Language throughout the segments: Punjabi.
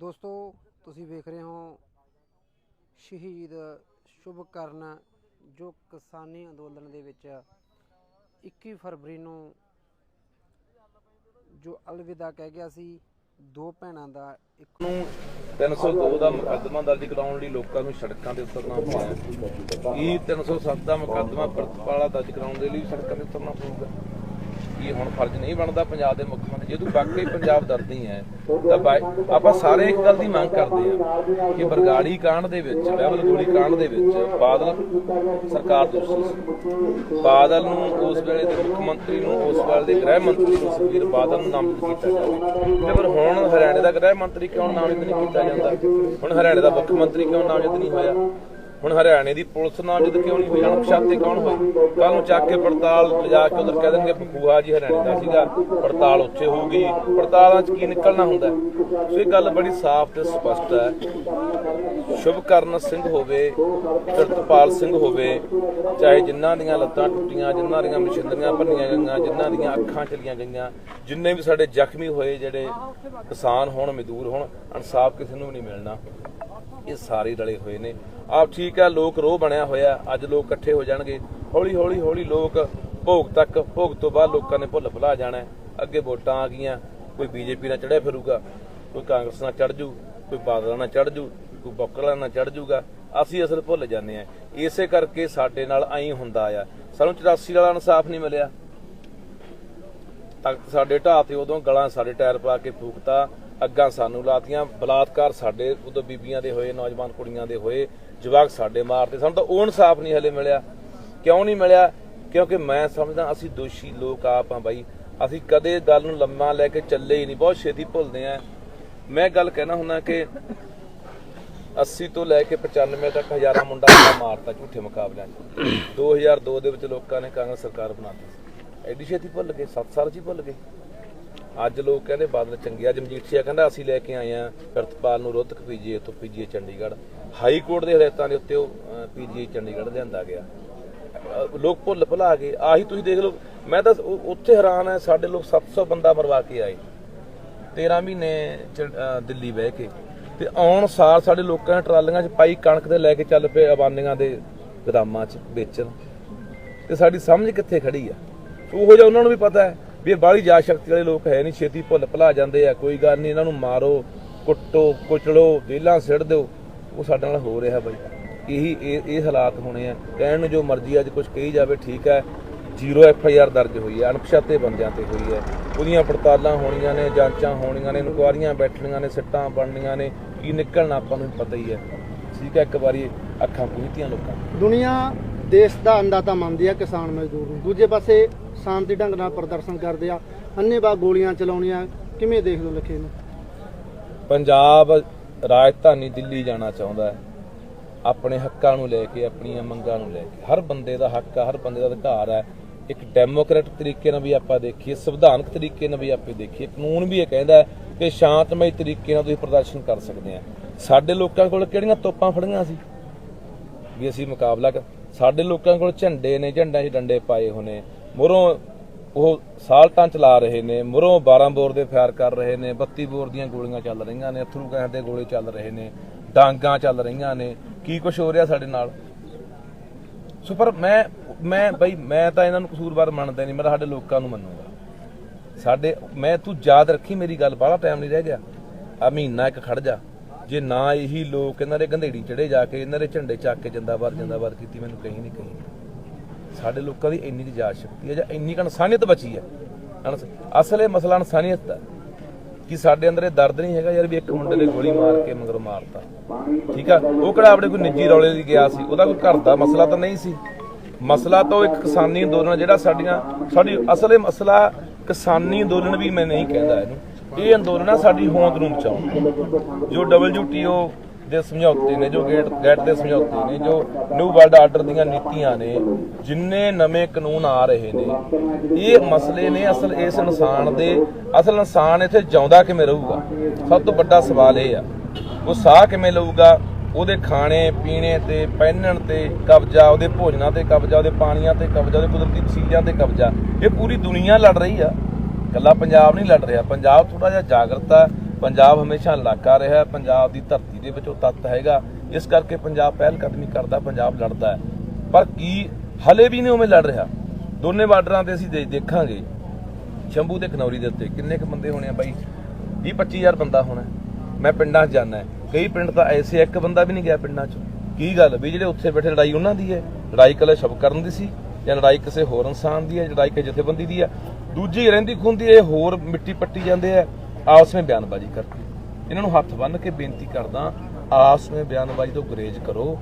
ਦੋਸਤੋ, ਤੁਸੀਂ ਵੇਖ ਰਹੇ ਹੋ ਸ਼ਹੀਦ ਸ਼ੁਭਕਰਨ ਜੋ ਕਿਸਾਨੀ ਅੰਦੋਲਨ ਦੇ ਵਿੱਚ 21 ਫਰਵਰੀ ਨੂੰ ਜੋ ਅਲਵਿਦਾ ਕਹਿ ਗਿਆ ਸੀ, ਦੋ ਭੈਣਾਂ ਦਾ ਇੱਕ ਨੂੰ 302 ਦਾ ਮੁਕੱਦਮਾ ਦਰਜ ਕਰਾਉਣ ਲਈ ਲੋਕਾਂ ਨੂੰ ਸੜਕਾਂ ਤੇ ਉਤਰਨਾ ਪਿਆ ਕੀ 307 ਦਾ ਮੁਕੱਦਮਾ ਪ੍ਰਤਪਾਲਾ ਦਰਜ ਕਰਾਉਣ ਦੇ ਲਈ ਸੜਕਾਂ ਤੇ ਉਤਰਨਾ ਪਊਗਾ? ਇਹ ਹੁਣ ਫਰਜ਼ ਨਹੀਂ ਬਣਦਾ ਪੰਜਾਬ ਦੇ ਮੁੱਖ ਮੰਤਰੀ, ਜੇ ਤੂੰ ਵਾਕਈ ਪੰਜਾਬ ਦਰਦੀ ਹੈ ਤਾਂ ਆਪਾਂ ਸਾਰੇ ਇੱਕ ਗੱਲ ਦੀ ਮੰਗ ਕਰਦੇ ਆ ਕਿ ਬਰਗਾੜੀ ਕਾਂਡ ਦੇ ਵਿੱਚ, ਬਹਿਬਲ ਗੋਲੀ ਕਾਂਡ ਦੇ ਵਿੱਚ ਬਾਦਲ ਸਰਕਾਰ ਦੋਸ਼ੀ ਸੀ। ਬਾਦਲ ਨੂੰ ਉਸ ਵੇਲੇ ਦੇ ਮੁੱਖ ਮੰਤਰੀ ਨੂੰ, ਉਸ ਵੇਲੇ ਦੇ ਗ੍ਰਹਿ ਮੰਤਰੀ ਨੂੰ ਸੁਖਬੀਰ ਬਾਦਲ ਨੂੰ ਨਾਮਜ਼ਦ ਕੀਤਾ ਜਾਵੇ ਤੇ ਪਰ ਹੁਣ ਹਰਿਆਣੇ ਦਾ ਗ੍ਰਹਿ ਮੰਤਰੀ ਕਿਉਂ ਨਾਮਜ਼ਦ ਨਹੀਂ ਕੀਤਾ ਜਾਂਦਾ? ਹੁਣ ਹਰਿਆਣੇ ਦਾ ਮੁੱਖ ਮੰਤਰੀ ਕਿਉਂ ਨਾਮਜ਼ਦ ਨਹੀਂ ਹੋਇਆ? ਹੁਣ ਹਰਿਆਣੇ ਦੀ ਪੁਲਿਸ ਨਾਮਜ਼ਦ ਕਿਉਂ ਨਹੀਂ ਹੋਈ? ਅਣਪਛਾਤੇ ਕੌਣ ਹੋਏ? ਕੱਲ ਨੂੰ ਚੱਕ ਕੇ ਪੜਤਾਲ ਲਿਜਾ ਕੇ ਉਧਰ ਕਹਿ ਦੇਣਗੇ ਬਖੂਆ ਜੀ ਹਰਿਆਣੇ ਦਾ ਸੀਗਾ। ਪੜਤਾਲ ਉੱਥੇ ਹੋਊਗੀ। ਪੜਤਾਲਾਂ 'ਚ ਕੀ ਨਿਕਲਣਾ ਹੁੰਦਾ ਸੋ ਇਹ ਗੱਲ ਬੜੀ ਸਾਫ਼ ਤੇ ਸਪਸ਼ਟ ਹੈ। ਸ਼ੁਭਕਰਨ ਸਿੰਘ ਹੋਵੇ ਕਿਰਤਪਾਲ ਸਿੰਘ ਹੋਵੇ, ਚਾਹੇ ਜਿਨ੍ਹਾਂ ਦੀਆਂ ਲੱਤਾਂ ਟੁੱਟੀਆਂ, ਜਿਨ੍ਹਾਂ ਦੀਆਂ ਮਸ਼ੀਨਰੀਆਂ ਭੰਨੀਆਂ ਗਈਆਂ, ਜਿਨ੍ਹਾਂ ਦੀਆਂ ਅੱਖਾਂ ਚਲੀਆਂ ਗਈਆਂ, ਜਿੰਨੇ ਵੀ ਸਾਡੇ ਜ਼ਖਮੀ ਹੋਏ ਜਿਹੜੇ ਕਿਸਾਨ ਹੋਣ, ਮਜ਼ਦੂਰ ਹੋਣ, ਇਨਸਾਫ ਕਿਸੇ ਨੂੰ ਵੀ ਨਹੀਂ ਮਿਲਣਾ। ਇਹ ਸਾਰੇ ਰਲੇ ਹੋਏ ਨੇ। ਆਪ ਠੀਕ ਹੈ ਲੋਕ ਰੋਹ ਬਣਿਆ ਹੋਇਆ ਅੱਜ ਲੋਕ ਇਕੱਠੇ ਹੋ ਜਾਣਗੇ। ਹੌਲੀ ਹੌਲੀ ਹੌਲੀ ਲੋਕ ਭੋਗ ਤੱਕ, ਭੋਗ ਤੋਂ ਬਾਅਦ ਲੋਕਾਂ ਨੇ ਭੁੱਲ ਭੁਲਾ ਜਾਣਾ ਅੱਗੇ ਵੋਟਾਂ ਆ ਗਈਆਂ, ਕੋਈ ਬੀਜੇਪੀ ਨਾਲ ਚੜਿਆ ਫਿਰੂਗਾ, ਕੋਈ ਕਾਂਗਰਸ ਨਾਲ ਚੜ ਜੂ, ਕੋਈ ਬਾਦਲਾਂ ਨਾਲ ਚੜ ਜੂ, ਕੋਈ ਬੋਕਰਾਂ ਨਾਲ ਚੜ ਜੂਗਾ। ਅਸੀਂ ਅਸਲ ਭੁੱਲ ਜਾਂਦੇ ਆ ਇਸੇ ਕਰਕੇ ਸਾਡੇ ਨਾਲ ਐਂ ਹੁੰਦਾ ਆ। ਸਾਨੂੰ 84 ਵਾਲਾ ਇਨਸਾਫ ਨਹੀਂ ਮਿਲਿਆ। ਤਖਤ ਸਾਡੇ ਢਾਹ ਤੇ ਉਦੋਂ ਗਲਾਂ ਸਾਡੇ ਟਾਇਰ ਪਾ ਕੇ ਫੂਕਤਾ। ਅੱਗਾਂ ਸਾਨੂੰ ਲਾਤੀਆਂ, ਬਲਾਤਕਾਰ ਸਾਡੇ, ਉਦੋਂ ਬੀਬੀਆਂ ਦੇ ਹੋਏ, ਨੌਜਵਾਨ ਕੁੜੀਆਂ ਦੇ ਹੋਏ, ਜਵਾਕ ਸਾਡੇ ਮਾਰਦੇ। ਸਾਨੂੰ ਤਾਂ ਉਹ ਇਨਸਾਫ ਨਹੀਂ ਹਲੇ ਮਿਲਿਆ। ਕਿਉਂ ਨਹੀਂ ਮਿਲਿਆ? ਕਿਉਂਕਿ ਮੈਂ ਸਮਝਦਾ, ਅਸੀਂ ਦੋਸ਼ੀ ਲੋਕ ਆਪ ਆ ਬਾਈ। ਅਸੀਂ ਕਦੇ ਗੱਲ ਨੂੰ ਲੰਮਾ ਲੈ ਕੇ ਚੱਲੇ ਹੀ ਨਹੀਂ। ਬਹੁਤ ਛੇਤੀ ਭੁੱਲਦੇ ਆ ਮੈਂ ਗੱਲ ਕਹਿਣਾ ਹੁੰਦਾ ਕਿ 80 ਤੋਂ ਲੈ ਕੇ 95 ਤੱਕ ਹਜ਼ਾਰਾਂ ਮੁੰਡਾ ਮਾਰਤਾ ਝੂਠੇ ਮੁਕਾਬਲਿਆਂ 'ਚ। 2002 ਦੇ ਵਿੱਚ ਲੋਕਾਂ ਨੇ ਕਾਂਗਰਸ ਸਰਕਾਰ ਬਣਾਤੀ ਸੀ। ਐਡੀ ਛੇਤੀ ਭੁੱਲ ਗਏ 7 ਸਾਲ 'ਚ ਹੀ ਭੁੱਲ ਗਏ। ਅੱਜ ਲੋਕ ਕਹਿੰਦੇ ਬਾਦਲ ਚੰਗੇ ਅੱਜ ਮਜੀਠੀਆ ਕਹਿੰਦਾ, ਅਸੀਂ ਲੈ ਕੇ ਆਏ ਆ ਪ੍ਰਿਤਪਾਲ ਨੂੰ ਰੋਹਤਕ ਪੀਜੀਏ ਤੋਂ ਪੀਜੀਏ ਚੰਡੀਗੜ੍ਹ। ਹਾਈ ਕੋਰਟ ਦੇ ਹਦਾਇਤਾਂ ਦੇ ਉੱਤੇ ਉਹ ਪੀਜੀਏ ਚੰਡੀਗੜ੍ਹ ਲਿਆਂਦਾ ਗਿਆ। ਲੋਕ ਭੁੱਲ ਭੁਲਾ ਗਏ ਆਹੀ ਤੁਸੀਂ ਦੇਖ ਲਓ, ਮੈਂ ਤਾਂ ਉੱਥੇ ਹੈਰਾਨ ਆ, ਸਾਡੇ ਲੋਕ 700 ਬੰਦਾ ਮਰਵਾ ਕੇ ਆਏ। 13 ਮਹੀਨੇ ਦਿੱਲੀ ਬਹਿ ਕੇ। ਤੇ ਆਉਣ ਸਾਰ ਸਾਡੇ ਲੋਕਾਂ ਨੇ ਟਰਾਲੀਆਂ 'ਚ ਪਾਈ ਕਣਕ ਦੇ ਲੈ ਕੇ ਚੱਲ ਪਏ ਅਬਾਨੀਆਂ ਦੇ ਗਦਾਮਾਂ 'ਚ ਵੇਚਣ। ਤੇ ਸਾਡੀ ਸਮਝ ਕਿੱਥੇ ਖੜੀ ਆ? ਉਹੋ ਜਿਹਾ ਉਹਨਾਂ ਨੂੰ ਵੀ ਪਤਾ ਹੈ। ਵੀ ਇਹ ਬਾਹਲੀ ਜਾ ਸ਼ਕਤੀ ਵਾਲੇ ਲੋਕ ਹੈ ਨਹੀਂ, ਛੇਤੀ ਭੁੱਲ ਭੁਲਾ ਜਾਂਦੇ ਆ, ਕੋਈ ਗੱਲ ਨਹੀਂ, ਇਹਨਾਂ ਨੂੰ ਮਾਰੋ, ਕੁੱਟੋ, ਕੁਚਲੋ ਵਿਹਲਾਂ ਸਿੱਟ ਦਿਓ। ਉਹ ਸਾਡੇ ਨਾਲ ਹੋ ਰਿਹਾ ਬਾਈ। ਇਹੀ ਇਹ ਇਹ ਹਾਲਾਤ ਹੋਣੇ ਆ। ਕਹਿਣ ਨੂੰ ਜੋ ਮਰਜ਼ੀ ਅੱਜ ਕੁਝ ਕਹੀ ਜਾਵੇ, ਠੀਕ ਹੈ ਜ਼ੀਰੋ ਐਫ ਆਈ ਆਰ ਦਰਜ ਹੋਈ ਹੈ ਅਣਪਛਾਤੇ ਬੰਦਿਆਂ ਤੇ ਹੋਈ ਹੈ ਉਹਦੀਆਂ ਪੜਤਾਲਾਂ ਹੋਣੀਆਂ ਨੇ, ਜਾਂਚਾਂ ਹੋਣੀਆਂ ਨੇ, ਇਨਕੁਆਰੀਆਂ ਬੈਠਣੀਆਂ ਨੇ, ਸਿੱਟਾਂ ਬਣਨੀਆਂ ਨੇ, ਕੀ ਨਿਕਲਣਾ ਆਪਾਂ ਨੂੰ ਪਤਾ ਹੀ ਹੈ ਠੀਕ ਹੈ ਇੱਕ ਵਾਰੀ ਅੱਖਾਂ ਪੂਰੀਆਂ ਲੋਕਾਂ ਦੀਆਂ। ਦੁਨੀਆ ਦੇਸ਼ ਦਾ ਅੰਦਾਤਾ ਮੰਨਦੀ ਆ ਕਿਸਾਨ ਮਜ਼ਦੂਰ ਨੂੰ। ਦੂਜੇ ਪਾਸੇ ਸ਼ਾਂਤੀ ਢੰਗ ਨਾਲ ਪ੍ਰਦਰਸ਼ਨ ਕਰਦੇ ਆ। ਅੰਨੇਵਾਹ ਗੋਲੀਆਂ ਚਲਾਉਣੀਆਂ, ਕਿਵੇਂ ਦੇਖ ਲਓ ਲਖੇ ਨੂੰ? ਪੰਜਾਬ ਰਾਜਧਾਨੀ ਦਿੱਲੀ ਜਾਣਾ ਚਾਹੁੰਦਾ ਹੈ। ਆਪਣੇ ਹੱਕਾਂ ਨੂੰ ਲੈ ਕੇ, ਆਪਣੀਆਂ ਮੰਗਾਂ ਨੂੰ ਲੈ ਕੇ। ਹਰ ਬੰਦੇ ਦਾ ਹੱਕ ਹੈ ਹਰ ਬੰਦੇ ਦਾ ਅਧਿਕਾਰ ਹੈ ਇੱਕ ਡੈਮੋਕ੍ਰੈਟਿਕ ਤਰੀਕੇ ਨਾਲ ਵੀ ਆਪਾਂ ਦੇਖੀਏ, ਸੰਵਿਧਾਨਕ ਤਰੀਕੇ ਨਾਲ ਵੀ ਆਪੇ ਦੇਖੀਏ। ਕਾਨੂੰਨ ਵੀ ਇਹ ਕਹਿੰਦਾ ਕਿ ਸ਼ਾਂਤਮਈ ਤਰੀਕੇ ਨਾਲ ਤੁਸੀਂ ਪ੍ਰਦਰਸ਼ਨ ਕਰ ਸਕਦੇ ਆ। ਸਾਡੇ ਲੋਕਾਂ ਕੋਲ ਕਿਹੜੀਆਂ ਤੋਪਾਂ ਫੜੀਆਂ ਸੀ? ਵੀ ਅਸੀਂ ਮੁਕਾਬਲਾ ਕਰ ਸਾਡੇ ਲੋਕਾਂ ਕੋਲ ਝੰਡੇ ਨੇ, ਝੰਡਾਂ 'ਚ ਡੰਡੇ ਪਾਏ ਹੋਣੇ। ਮੁਰੋਂ ਉਹ ਸਾਲਟਾਂ ਚਲਾ ਰਹੇ ਨੇ ਮੁਰੋਂ 12 ਬੋਰ ਦੇ ਫਾਇਰ ਕਰ ਰਹੇ ਨੇ 32 ਬੋਰ ਦੀਆਂ ਗੋਲੀਆਂ ਚੱਲ ਰਹੀਆਂ ਨੇ, ਅਥਰੂ ਗੈਸ ਦੇ ਗੋਲੇ ਚੱਲ ਰਹੇ ਨੇ, ਡਾਂਗਾਂ ਚੱਲ ਰਹੀਆਂ ਨੇ। ਕੀ ਕੁਝ ਹੋ ਰਿਹਾ ਸਾਡੇ ਨਾਲ? ਸੋ ਪਰ ਮੈਂ ਮੈਂ ਬਈ, ਮੈਂ ਤਾਂ ਇਹਨਾਂ ਨੂੰ ਕਸੂਰਵਾਰ ਮੰਨਦਾ ਨਹੀਂ, ਮੈਂ ਤਾਂ ਸਾਡੇ ਲੋਕਾਂ ਨੂੰ ਮੰਨੂਗਾ। ਸਾਡੇ, ਮੈਂ, ਤੂੰ ਯਾਦ ਰੱਖੀ ਮੇਰੀ ਗੱਲ, ਬਾਹਲਾ ਟਾਈਮ ਨਹੀਂ ਰਹਿ ਗਿਆ। ਆ ਮਹੀਨਾ ਇੱਕ ਖੜ ਜਾ। ਜੇ ਨਾ ਇਹੀ ਲੋਕ ਇਹਨਾਂ ਦੇ ਗੰਧੇੜੀ ਚੜੇ ਜਾ ਕੇ, ਇਹਨਾਂ ਦੇ ਝੰਡੇ ਚੱਕ ਕੇ ਜਿੰਦਾਬਾਦ ਜਿੰਦਾਬਾਦ ਕੀਤੀ, ਮੈਨੂੰ ਕਹੀਂ ਨਹੀਂ ਕਹੀਂ। ਸਾਡੇ ਲੋਕਾਂ ਦੀ ਇੰਨੀ ਕੁ ਜਾਚ ਸ਼ਕਤੀ ਹੈ ਜਾਂ ਇੰਨੀ ਕੁ ਇਨਸਾਨੀਅਤ ਬਚੀ ਹੈ? ਅਸਲ ਇਹ ਮਸਲਾ ਇਨਸਾਨੀਅਤ ਦਾ ਕਿ ਸਾਡੇ ਅੰਦਰ ਇਹ ਦਰਦ ਨਹੀਂ ਹੈਗਾ ਯਾਰ ਵੀ ਇੱਕ ਮੁੰਡੇ ਨੇ ਗੋਲੀ ਮਾਰ ਕੇ ਮਗਰ ਮਾਰਤਾ। ਠੀਕ ਆ? ਉਹ ਕਿਹੜਾ ਆਪਣੇ ਕੋਈ ਨਿੱਜੀ ਰੌਲੇ ਲਈ ਗਿਆ ਸੀ? ਉਹਦਾ ਕੋਈ ਘਰ ਦਾ ਮਸਲਾ ਤਾਂ ਨਹੀਂ ਸੀ। ਮਸਲਾ ਤਾਂ ਉਹ ਇੱਕ ਕਿਸਾਨੀ ਅੰਦੋਲਨ ਜਿਹੜਾ ਸਾਡੀਆਂ ਸਾਡੀ ਅਸਲ ਇਹ ਮਸਲਾ ਕਿਸਾਨੀ ਅੰਦੋਲਨ ਵੀ ਮੈਂ ਨਹੀਂ ਕਹਿੰਦਾ ਇਹਨੂੰ। ਇਹ ਅੰਦੋਲਨ ਆ ਸਾਡੀ ਹੋਂਦ ਨੂੰ ਬਚਾਉਣ ਜੋ WTO ਦੇ ਸਮਝੌਤੇ ਨੇ, ਜੋ ਗੇਟ ਗੇਟ ਦੇ ਸਮਝੌਤੇ ਨੇ, ਜੋ ਨਿਊ ਵਰਲਡ ਆਰਡਰ ਦੀਆਂ ਨੀਤੀਆਂ ਨੇ, ਜਿੰਨੇ ਨਵੇਂ ਕਾਨੂੰਨ ਆ ਰਹੇ ਨੇ, ਇਹ ਮਸਲੇ ਨੇ ਅਸਲ ਇਸ ਇਨਸਾਨ ਦੇ, ਅਸਲ ਇਨਸਾਨ ਇੱਥੇ ਜਿਉਂਦਾ ਕਿਵੇਂ ਰਹੂਗਾ? ਸਭ ਤੋਂ ਵੱਡਾ ਸਵਾਲ ਇਹ ਆ, ਉਹ ਸਾਹ ਕਿਵੇਂ ਲਊਗਾ? ਉਹਦੇ ਖਾਣੇ, ਪੀਣੇ ਤੇ ਪਹਿਨਣ ਤੇ ਕਬਜ਼ਾ, ਉਹਦੇ ਭੋਜਨਾਂ ਤੇ ਕਬਜ਼ਾ, ਉਹਦੇ ਪਾਣੀਆਂ ਤੇ ਕਬਜ਼ਾ, ਉਹਦੇ ਕੁਦਰਤੀ ਚੀਜ਼ਾਂ ਤੇ ਕਬਜ਼ਾ, ਇਹ ਪੂਰੀ ਦੁਨੀਆ ਲੜ ਰਹੀ ਆ। ਕੱਲਾ ਪੰਜਾਬ ਨਹੀਂ ਲੜ ਰਿਹਾ। ਪੰਜਾਬ ਥੋੜਾ ਜਿਹਾ ਜਾਗਰਤ ਆ ਪੰਜਾਬ ਹਮੇਸ਼ਾ ਇਲਾਕਾ ਰਿਹਾ ਪੰਜਾਬ ਦੀ ਧਰਤੀ ਦੇ ਵਿੱਚ ਉਹ ਤੱਤ ਹੈਗਾ। ਇਸ ਕਰਕੇ ਪੰਜਾਬ ਪਹਿਲ ਕਦਮੀ ਕਰਦਾ, ਪੰਜਾਬ ਲੜਦਾ ਪਰ ਕੀ ਹਲੇ ਵੀ ਨਹੀਂ ਉਵੇਂ ਲੜ ਰਿਹਾ। ਦੋਨੇ ਬਾਰਡਰਾਂ ਤੇ ਅਸੀਂ ਦੇਖਾਂਗੇ। ਸ਼ੰਭੂ ਤੇ ਖਨੌਰੀ ਦੇ ਉੱਤੇ ਕਿੰਨੇ ਕੁ ਬੰਦੇ ਹੋਣੇ ਆ ਬਾਈ? 20 25000 ਬੰਦਾ ਹੋਣਾ। ਮੈਂ ਪਿੰਡਾਂ 'ਚ ਜਾਣਾ ਕਈ ਪਿੰਡ ਤਾਂ ਐਸੇ ਇੱਕ ਬੰਦਾ ਵੀ ਨਹੀਂ ਗਿਆ ਪਿੰਡਾਂ 'ਚ। ਕੀ ਗੱਲ? ਵੀ ਜਿਹੜੇ ਉੱਥੇ ਬੈਠੇ ਲੜਾਈ ਉਹਨਾਂ ਦੀ ਹੈ। ਲੜਾਈ ਕੱਲੇ ਸ਼ਬ ਕਰਨ ਦੀ ਸੀ ਜਾਂ ਲੜਾਈ ਕਿਸੇ ਹੋਰ ਇਨਸਾਨ ਦੀ ਹੈ? ਲੜਾਈ ਕਿਸੇ ਜਥੇਬੰਦੀ ਦੀ ਹੈ? ਦੂਜੀ ਰਹਿੰਦੀ ਖੁੰਦੀ ਇਹ ਹੋਰ ਮਿੱਟੀ ਪੱਟੀ ਜਾਂਦੇ ਆ। ਆਪਸ ਵਿੱਚ ਬਿਆਨਬਾਜ਼ੀ ਕਰਕੇ ਇਹਨਾਂ ਨੂੰ ਹੱਥ ਬੰਨ੍ਹ ਕੇ ਬੇਨਤੀ ਕਰਦਾ ਆਪਸ ਵਿੱਚ ਬਿਆਨਬਾਜ਼ੀ ਤੋਂ ਗੁਰੇਜ਼ ਕਰੋ।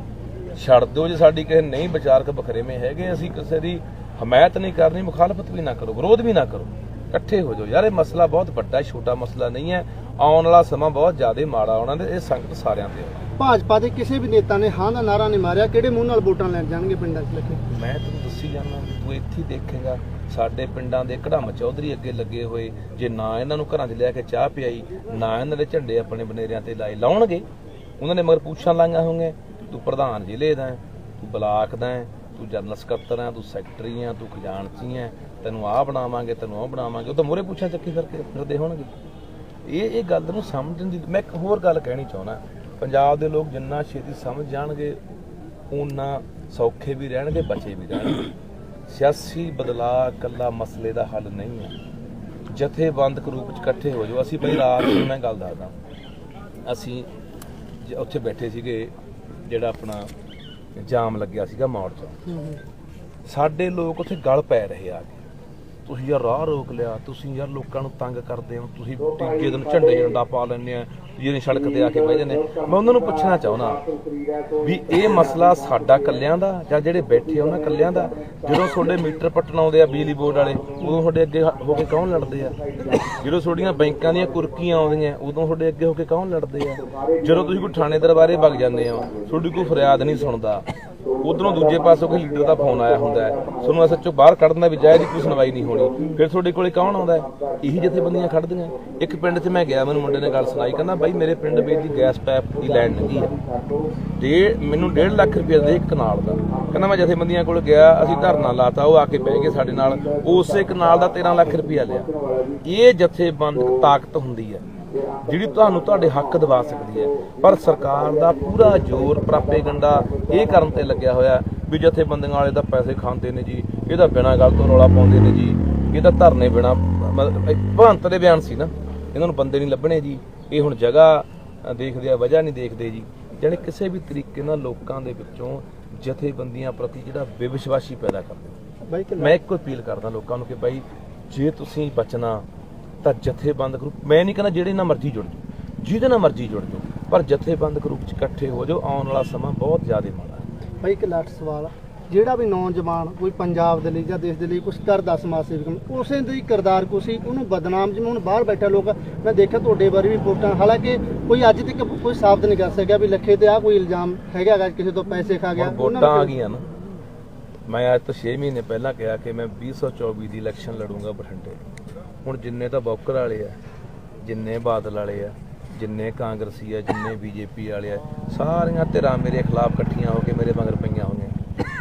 ਛੱਡ ਦਿਓ ਜੇ ਸਾਡੀ ਕਿਸੇ ਨਹੀਂ ਵਿਚਾਰਕ ਬਖਰੇਵੇਂ ਹੈਗੇ ਅਸੀਂ ਕਿਸੇ ਦੀ ਹਮਾਇਤ ਨਹੀਂ ਕਰਨੀ ਮੁਖਾਲਫਤ ਵੀ ਨਾ ਕਰੋ ਵਿਰੋਧ ਵੀ ਨਾ ਕਰੋ। ਇਕੱਠੇ ਹੋ ਜਾਓ। ਯਾਰ ਇਹ ਮਸਲਾ ਬਹੁਤ ਵੱਡਾ ਹੈ ਛੋਟਾ ਮਸਲਾ ਨਹੀਂ ਹੈ। ਆਉਣ ਵਾਲਾ ਸਮਾਂ ਬਹੁਤ ਜ਼ਿਆਦਾ ਮਾੜਾ ਆਉਣਾ ਤੇ ਇਹ ਸੰਕਟ ਸਾਰਿਆਂ ਤੇ ਭਾਜਪਾ ਦੇ ਕਿਸੇ ਵੀ ਨੇਤਾ ਨੇ ਹਾਂ ਦਾ ਨਾਰਾ ਨਹੀਂ ਮਾਰਿਆ। ਕਿਹੜੇ ਮੂੰਹ ਨਾਲ ਵੋਟਾਂ ਲੈਣ ਜਾਣਗੇ ਪਿੰਡਾਂ 'ਚ ਲੱਗੇ? ਮੈਂ ਤੈਨੂੰ ਦੱਸੀ ਜਾਣਾ ਤੂੰ ਇੱਥੇ ਦੇਖੇਗਾ। ਸਾਡੇ ਪਿੰਡਾਂ ਦੇ ਕੜਮ ਚੌਧਰੀ ਅੱਗੇ ਲੱਗੇ ਹੋਏ ਜੇ ਨਾ ਇਹਨਾਂ ਨੂੰ ਘਰਾਂ 'ਚ ਲਿਆ ਕੇ ਚਾਹ ਪਿਆਈ ਨਾ ਇਹਨਾਂ ਦੇ ਝੰਡੇ ਆਪਣੇ ਬਨੇਰਿਆਂ ਤੇ ਲਾਏ ਲਾਉਣਗੇ? ਉਹਨਾਂ ਨੇ ਮਗਰ ਪੁੱਛਾਂ ਲਾਈਆਂ ਹੋਣਗੇ ਤੂੰ ਪ੍ਰਧਾਨ ਜ਼ਿਲ੍ਹੇ ਦਾ ਹੈ, ਤੂੰ ਬਲਾਕ ਦਾ ਹੈ, ਤੂੰ ਜਨਰਲ ਸਕੱਤਰ ਹੈ ਤੂੰ ਸੈਕਟਰੀ ਹੈ ਤੂੰ ਖਜ਼ਾਨਚੀ ਹੈ ਤੈਨੂੰ ਆਹ ਬਣਾਵਾਂਗੇ ਤੈਨੂੰ ਉਹ ਬਣਾਵਾਂਗੇ। ਉਹ ਤਾਂ ਮੋਰੇ ਪੁੱਛਾਂ ਚੱਕੀ ਕਰਕੇ ਫਿਰਦੇ ਹੋਣਗੇ। ਇਹ ਇਹ ਗੱਲ ਨੂੰ ਸਮਝਣ ਦੀ ਮੈਂ ਇੱਕ ਹੋਰ ਗੱਲ ਕਹਿਣੀ ਚਾਹੁੰਦਾ। ਪੰਜਾਬ ਦੇ ਲੋਕ ਜਿੰਨਾ ਛੇਤੀ ਸਮਝ ਜਾਣਗੇ ਉਹਨਾਂ ਸੌਖੇ ਵੀ ਰਹਿਣਗੇ ਬਚੇ ਵੀ ਰਹਿਣਗੇ। ਸਿਆਸੀ ਬਦਲਾਅ ਇਕੱਲਾ ਮਸਲੇ ਦਾ ਹੱਲ ਨਹੀਂ ਹੈ। ਜਥੇਬੰਦਕ ਰੂਪ ਚ ਇਕੱਠੇ ਹੋ ਜਾਓ। ਅਸੀਂ ਬਈ ਰਾਤ ਨੂੰ ਮੈਂ ਗੱਲ ਦੱਸਦਾ। ਅਸੀਂ ਉੱਥੇ ਬੈਠੇ ਸੀਗੇ ਜਿਹੜਾ ਆਪਣਾ ਜਾਮ ਲੱਗਿਆ ਸੀਗਾ ਮੌੜ ਚ ਸਾਡੇ ਲੋਕ ਉੱਥੇ ਗਲ ਪੈ ਰਹੇ ਆ। ਕੇ ਤੁਸੀਂ ਯਾਰ ਰਾਹ ਰੋਕ ਲਿਆ ਤੁਸੀਂ ਯਾਰ ਲੋਕਾਂ ਨੂੰ ਤੰਗ ਕਰਦੇ ਹੋ ਤੁਸੀਂ ਤੀਜੇ ਦਿਨ ਝੰਡੇ ਝੰਡਾ ਪਾ ਲੈਂਦੇ ਆ। ਜਿਹੜੀ ਸੜਕ ਤੇ ਆ ਕੇ ਬਹਿ ਜਾਂਦੇ। ਮੈਂ ਉਹਨਾਂ ਨੂੰ ਪੁੱਛਣਾ ਚਾਹੁੰਦਾ ਵੀ ਇਹ ਮਸਲਾ ਸਾਡਾ ਕੱਲਿਆਂ ਦਾ ਜਾਂ ਜਿਹੜੇ ਬੈਠੇ ਆ ਉਹਨਾਂ ਕੱਲਿਆਂ ਦਾ? ਜਦੋਂ ਤੁਹਾਡੇ ਮੀਟਰ ਪੱਟਣ ਆਉਂਦੇ ਆ ਬਿਜਲੀ ਬੋਰਡ ਵਾਲੇ, ਉਦੋਂ ਤੁਹਾਡੇ ਅੱਗੇ ਹੋ ਕੇ ਕੌਣ ਲੜਦੇ ਆ? ਜਦੋਂ ਤੁਹਾਡੀਆਂ ਬੈਂਕਾਂ ਦੀਆਂ ਕੁਰਕੀਆਂ ਆਉਂਦੀਆਂ, ਉਦੋਂ ਤੁਹਾਡੇ ਅੱਗੇ ਹੋ ਕੇ ਕੌਣ ਲੜਦੇ ਆ? ਜਦੋਂ ਤੁਸੀਂ ਕੋਈ ਥਾਣੇ ਦਰਬਾਰੇ ਵਗ ਜਾਂਦੇ ਹੋ, ਤੁਹਾਡੀ ਕੋਈ ਫਰਿਆਦ ਨਹੀਂ ਸੁਣਦਾ। ਉਧਰੋਂ ਦੂਜੇ ਪਾਸੋਂ ਕੋਈ ਲੀਡਰ ਦਾ ਫੋਨ ਆਇਆ ਹੁੰਦਾ ਹੈ। ਤੁਹਾਨੂੰ ਐਸਐਚਓ ਬਾਹਰ ਕੱਢਣ ਦਾ ਵੀ ਜਾਇਜ਼ ਕੋਈ ਸੁਣਵਾਈ ਨਹੀਂ ਹੋਣੀ। ਫਿਰ ਤੁਹਾਡੇ ਕੋਲੇ ਕੌਣ ਆਉਂਦਾ ਹੈ? ਇਹੀ ਜਥੇਬੰਦੀਆਂ ਖੜਦੀਆਂ ਇੱਕ ਪਿੰਡ 'ਚ ਮੈਂ ਗਿਆ, ਮੈਨੂੰ ਮੁੰਡੇ ਨੇ ਗੱਲ ਸੁਣਾਈ, ਕਹਿੰਦਾ, ਬਾਈ, ਮੇਰੇ ਪਿੰਡ ਵਿੱਚ ਦੀ ਗੈਸ ਪਾਈਪ ਦੀ ਲਾਈਨ ਲੰਗੀ ਹੈ। ਡੇ ਮੈਨੂੰ 1.5 ਲੱਖ ਰੁਪਏ ਦੇ ਇੱਕ ਕਨਾਲ ਦਾ। ਕਹਿੰਦਾ, ਮੈਂ ਜਥੇਬੰਦੀਆਂ ਕੋਲ ਗਿਆ, ਅਸੀਂ ਧਰਨਾ ਲਾਤਾ, ਉਹ ਆ ਕੇ ਬਹਿ ਗਏ ਸਾਡੇ ਨਾਲ। ਉਸੇ ਕਨਾਲ ਦਾ 13 ਲੱਖ ਰੁਪਇਆ ਲਿਆ। ਇਹ ਜਥੇਬੰਦ ਤਾਕਤ ਹੁੰਦੀ ਹੈ। ਜਿਹੜੀ ਤੁਹਾਨੂੰ ਤੁਹਾਡੇ ਹੱਕ ਦਿਵਾ ਸਕਦੀ ਹੈ। ਪਰ ਸਰਕਾਰ ਦਾ ਪੂਰਾ ਜ਼ੋਰ ਪ੍ਰਾਪੇਗੰਡਾ ਇਹ ਕਰਨ ਤੇ ਲੱਗਿਆ ਹੋਇਆ ਵੀ ਜਥੇਬੰਦੀਆਂ ਵਾਲੇ ਤਾਂ ਪੈਸੇ ਖਾਂਦੇ ਨੇ ਜੀ ਇਹਦਾ ਬਿਨਾਂ ਗੱਲ ਤੋਂ ਰੌਲਾ ਪਾਉਂਦੇ ਨੇ ਜੀ ਇਹਦਾ ਧਰਨੇ ਬਿਨਾਂ ਭਵੰਤ ਦੇ ਬਿਆਨ ਸੀ ਨਾ ਇਹਨਾਂ ਨੂੰ ਬੰਦੇ ਨਹੀਂ ਲੱਭਣੇ ਜੀ ਇਹ ਹੁਣ ਜਗ੍ਹਾ ਦੇਖਦੇ ਆ ਵਜ੍ਹਾ ਨਹੀਂ ਦੇਖਦੇ ਜੀ। ਜਾਣੀ ਕਿਸੇ ਵੀ ਤਰੀਕੇ ਨਾਲ ਲੋਕਾਂ ਦੇ ਵਿੱਚੋਂ ਜਥੇਬੰਦੀਆਂ ਪ੍ਰਤੀ ਜਿਹੜਾ ਬੇਵਿਸ਼ਵਾਸੀ ਪੈਦਾ ਕਰਦੇ ਮੈਂ ਇੱਕੋ ਅਪੀਲ ਕਰਦਾ ਲੋਕਾਂ ਨੂੰ ਕਿ ਬਾਈ ਜੇ ਤੁਸੀਂ ਬਚਣਾ ਤਾਂ ਜਥੇਬੰਦ ਗਰੁੱਪ ਮੈਂ ਨਹੀਂ ਕਹਿੰਦਾ ਜਿਹੜੇ ਨਾਲ ਮਰਜ਼ੀ ਜੁੜ ਜਾਓ ਜਿਹਦੇ ਨਾਲ ਮਰਜ਼ੀ ਜੁੜ ਜਾਓ ਪਰ ਜਥੇਬੰਦ ਗਰੁੱਪ 'ਚ ਇਕੱਠੇ ਹੋ ਜਾਓ ਆਉਣ ਵਾਲਾ ਸਮਾਂ ਬਹੁਤ ਜ਼ਿਆਦਾ ਮਾੜਾ ਹੈ। ਬਾਈ ਇੱਕ ਲਾਟ ਸਵਾਲ। ਜਿਹੜਾ ਵੀ ਨੌਜਵਾਨ ਕੋਈ ਪੰਜਾਬ ਦੇ ਲਈ ਜਾਂ ਦੇਸ਼ ਦੇ ਲਈ ਕੁਝ ਕਰਦਾ ਸਮਾਜ ਸੇਵਕ ਉਸੇ ਦੀ ਕਿਰਦਾਰ ਕੋ ਸੀ ਉਹਨੂੰ ਬਦਨਾਮ ਜਿਵੇਂ ਹੁਣ ਬਾਹਰ ਬੈਠਾ ਲੋਕ ਮੈਂ ਦੇਖਿਆ ਤੁਹਾਡੇ ਬਾਰੇ ਵੀ ਰਿਪੋਰਟਾਂ ਹਾਲਾਂਕਿ ਕੋਈ ਅੱਜ ਤੱਕ ਕੋਈ ਸਾਬਤ ਨਹੀਂ ਕਰ ਸਕਿਆ ਵੀ ਲੱਖੇ ਤੇ ਆ ਕੋਈ ਇਲਜ਼ਾਮ ਹੈਗਾ ਗਾ ਕਿਸੇ ਤੋਂ ਪੈਸੇ ਖਾ ਗਿਆ ਵੋਟਾਂ ਆ ਗਈਆਂ ਨਾ। ਮੈਂ ਅੱਜ ਤੋਂ 6 ਮਹੀਨੇ ਪਹਿਲਾਂ ਕਿਹਾ ਕਿ ਮੈਂ 2024 ਦੀ ਇਲੈਕਸ਼ਨ ਲੜੂੰਗਾ ਬਠਿੰਡੇ। ਹੁਣ ਜਿੰਨੇ ਤਾਂ ਬੌਕਰ ਵਾਲੇ ਆ, ਜਿੰਨੇ ਬਾਦਲ ਵਾਲੇ ਆ, ਜਿੰਨੇ ਕਾਂਗਰਸੀ ਆ, ਜਿੰਨੇ ਬੀਜੇਪੀ ਵਾਲੇ ਆ, ਸਾਰੀਆਂ ਧਿਰਾਂ ਮੇਰੇ ਖਿਲਾਫ ਇਕੱਠੀਆਂ ਹੋ ਕੇ ਮੇਰੇ ਮਗਰ ਪਈਆਂ ਹੋਈਆਂ।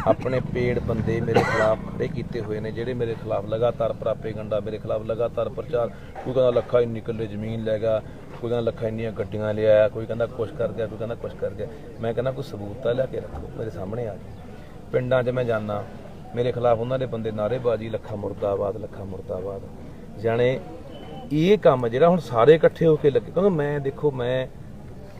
ਆਪਣੇ ਪੇੜ ਬੰਦੇ ਮੇਰੇ ਖਿਲਾਫ ਖੜੇ ਕੀਤੇ ਹੋਏ ਨੇ, ਜਿਹੜੇ ਮੇਰੇ ਖਿਲਾਫ ਲਗਾਤਾਰ ਪ੍ਰਾਪੇਗੰਡਾ ਮੇਰੇ ਖਿਲਾਫ ਲਗਾਤਾਰ ਪ੍ਰਚਾਰ। ਕੋਈ ਕਹਿੰਦਾ ਲੱਖਾਂ ਇੰਨੀ ਕਿੱਲੇ ਜ਼ਮੀਨ ਲੈ ਗਿਆ, ਕੋਈ ਕਹਿੰਦਾ ਲੱਖਾਂ ਇੰਨੀਆਂ ਗੱਡੀਆਂ ਲਿਆਇਆ ਕੋਈ ਕਹਿੰਦਾ ਕੁਛ ਕਰ ਗਿਆ, ਕੋਈ ਕਹਿੰਦਾ ਕੁਛ ਕਰ ਗਿਆ। ਮੈਂ ਕਹਿੰਦਾ ਕੋਈ ਸਬੂਤ ਤਾਂ ਲਿਆ ਕੇ ਰੱਖੋ, ਮੇਰੇ ਸਾਹਮਣੇ ਆ ਜਾਓ। ਪਿੰਡਾਂ 'ਚ ਮੈਂ ਜਾਣਾ ਮੇਰੇ ਖਿਲਾਫ ਉਹਨਾਂ ਦੇ ਬੰਦੇ ਨਾਅਰੇਬਾਜ਼ੀ, ਲੱਖਾਂ ਮੁਰਦਾਬਾਦ ਲੱਖਾਂ ਮੁਰਦਾਬਾਦ। ਜਾਣੇ, ਇਹ ਕੰਮ ਜਿਹੜਾ ਹੁਣ ਸਾਰੇ ਇਕੱਠੇ ਹੋ ਕੇ ਲੱਗੇ। ਕਿਉਂਕਿ ਮੈਂ ਦੇਖੋ, ਮੈਂ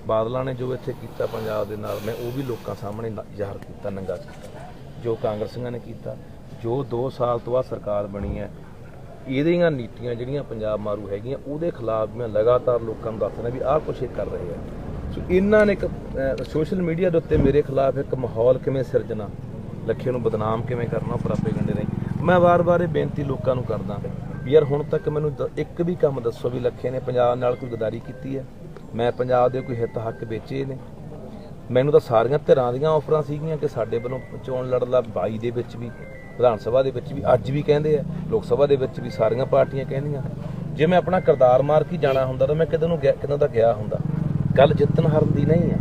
ਬਾਦਲਾਂ ਨੇ ਜੋ ਇੱਥੇ ਕੀਤਾ ਪੰਜਾਬ ਦੇ ਨਾਲ, ਮੈਂ ਉਹ ਵੀ ਲੋਕਾਂ ਸਾਹਮਣੇ ਜ਼ਾਹਰ ਕੀਤਾ, ਨੰਗਾ ਕੀਤਾ। ਜੋ ਕਾਂਗਰਸੀਆਂ ਨੇ ਕੀਤਾ, ਜੋ 2 ਸਾਲ ਤੋਂ ਬਾਅਦ ਸਰਕਾਰ ਬਣੀ ਹੈ, ਇਹਦੀਆਂ ਨੀਤੀਆਂ ਜਿਹੜੀਆਂ ਪੰਜਾਬ ਮਾਰੂ ਹੈਗੀਆਂ, ਉਹਦੇ ਖਿਲਾਫ ਮੈਂ ਲਗਾਤਾਰ ਲੋਕਾਂ ਨੂੰ ਦੱਸਣਾ ਵੀ ਆਹ ਕੁਛ ਇਹ ਕਰ ਰਹੇ ਆ। ਸੋ ਇਹਨਾਂ ਨੇ ਇੱਕ ਸੋਸ਼ਲ ਮੀਡੀਆ ਦੇ ਉੱਤੇ ਮੇਰੇ ਖਿਲਾਫ ਇੱਕ ਮਾਹੌਲ ਕਿਵੇਂ ਸਿਰਜਣਾ, ਲੱਖੇ ਨੂੰ ਬਦਨਾਮ ਕਿਵੇਂ ਕਰਨਾ ਪ੍ਰਾਪੇਗੰਡੇ ਨੇ ਮੈਂ ਵਾਰ-ਵਾਰ ਇਹ ਬੇਨਤੀ ਲੋਕਾਂ ਨੂੰ ਕਰਦਾ ਵੀ ਯਾਰ ਹੁਣ ਤੱਕ ਮੈਨੂੰ ਦ- ਇੱਕ ਵੀ ਕੰਮ ਦੱਸੋ ਵੀ ਲੱਖੇ ਨੇ ਪੰਜਾਬ ਨਾਲ ਕੋਈ ਗਦਾਰੀ ਕੀਤੀ ਹੈ। ਮੈਂ ਪੰਜਾਬ ਦੇ ਕੋਈ ਹਿੱਤ ਹੱਕ ਵੇਚੇ ਨੇ। ਮੈਨੂੰ ਤਾਂ ਸਾਰੀਆਂ ਧਿਰਾਂ ਦੀਆਂ ਆਫਰਾਂ ਸੀਗੀਆਂ ਕਿ ਸਾਡੇ ਵੱਲੋਂ ਚੋਣ ਲੜ ਲਾ 22 ਦੇ ਵਿੱਚ ਵੀ, ਵਿਧਾਨ ਸਭਾ ਦੇ ਵਿੱਚ ਵੀ, ਅੱਜ ਵੀ ਕਹਿੰਦੇ ਆ, ਲੋਕ ਸਭਾ ਦੇ ਵਿੱਚ ਵੀ ਸਾਰੀਆਂ ਪਾਰਟੀਆਂ ਕਹਿੰਦੀਆਂ। ਜੇ ਮੈਂ ਆਪਣਾ ਕਿਰਦਾਰ ਮਾਰ ਕੇ ਜਾਣਾ ਹੁੰਦਾ ਤਾਂ ਮੈਂ ਕਿਤੇ ਨੂੰ ਗਿਆ ਕਿਤੇ ਦਾ ਗਿਆ ਹੁੰਦਾ। ਗੱਲ ਜਿੱਤਣ ਹਾਰਨ ਦੀ ਨਹੀਂ ਆ,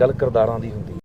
ਗੱਲ ਕਿਰਦਾਰਾਂ ਦੀ ਹੁੰਦੀ